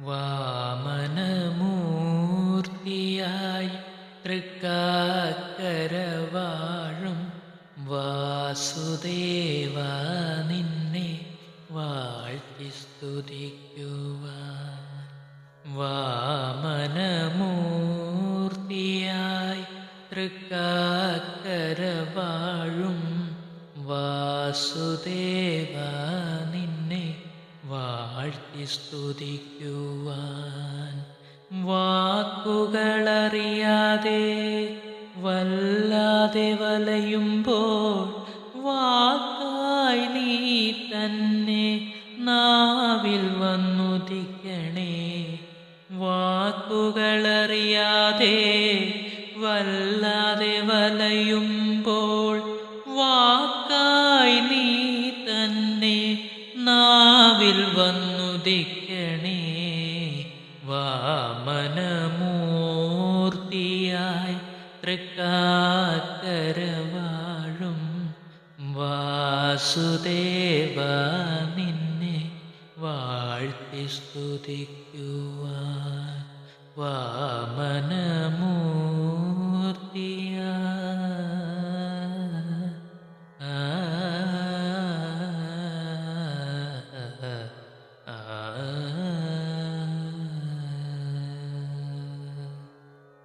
വാമനമൂർത്തിയായി തൃക്കാക്കരവാഴും. വാസുദേവ നിന്നെ വാഴ്ത്തി സ്തുതിക്കുവാൻ. വാമനമൂർത്തിയായി തൃക്കാക്കരവാഴും. വാസുദേവ നിന്നെ വാഴ്ത്തി സ്തുതിക്കുവാൻ വാക്കുകളറിയാതെ വല്ലാതെ വലയുമ്പോൾ വാക്കായി നീ തന്നെ നാവിൽ വന്നുദിക്കണേ. വാക്കുകളറിയാതെ വല്ലാതെ വലയുമ്പോൾ വന്നുദിക്കണേ വാമനമൂർത്തിയായി തൃക്കാക്കരവാഴും വാസുദേവ നിന്നെ വാഴ്ത്തി സ്തുതിക്കുവാൻ. വാമനമൂർത്തിയ Ah.